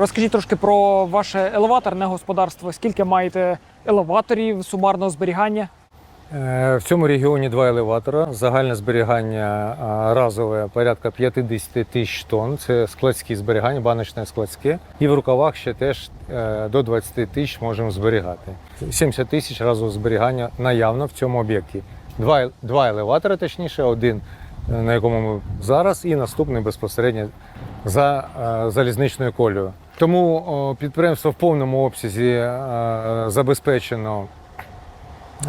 Розкажіть трошки про ваше елеваторне господарство. Скільки маєте елеваторів сумарного зберігання? Е, В цьому регіоні два елеватора. Загальне зберігання разове порядка 50 тисяч тонн. Це складські зберігання, баночне складське. І в рукавах ще теж е, до 20 тисяч можемо зберігати. 70 тисяч разового зберігання наявно в цьому об'єкті. Два, два елеватори, точніше, один е, на якому ми зараз, і наступний безпосередньо за е, залізничною колею. Тому підприємство в повному обсязі е, забезпечено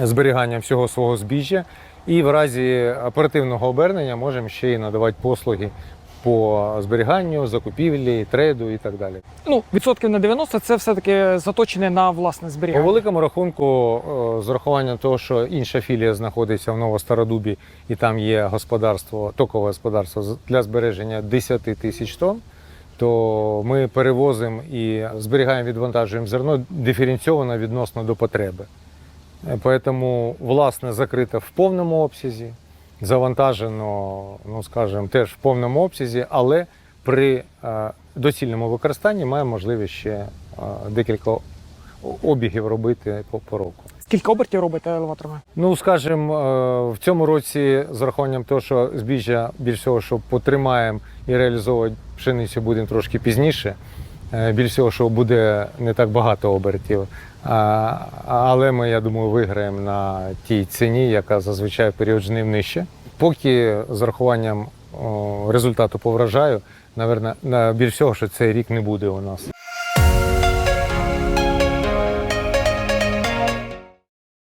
зберіганням всього свого збіжжя. І в разі оперативного обернення можемо ще й надавати послуги по зберіганню, закупівлі, трейду і так далі. Ну, відсотків на 90 це все-таки заточене на власне По зберігання. великому рахунку, е, з урахуванням того, що інша філія знаходиться в Новостародубі і там є господарство, токове господарство для збереження 10 тисяч тонн, то ми перевозимо і зберігаємо, відвантажуємо зерно диференційовано відносно до потреби. Е, Тому, власне, закрито в повному обсязі, завантажено, ну скажімо, теж в повному обсязі, але при е, доцільному використанні маємо можливість ще е, декілька обігів робити по, по року. Скільки обертів робите елеваторами? Ну, скажімо, е, в цьому році з рахуванням того, що збіжжя більш всього, що потримаємо і реалізовувати пшеницю будемо трошки пізніше. Е, Більш всього, що буде не так багато обертів. Але ми, я думаю, виграємо на тій ціні, яка зазвичай в період жнив нижче. Поки з рахуванням результату по врожаю, наверное, на більш всього, що цей рік не буде у нас.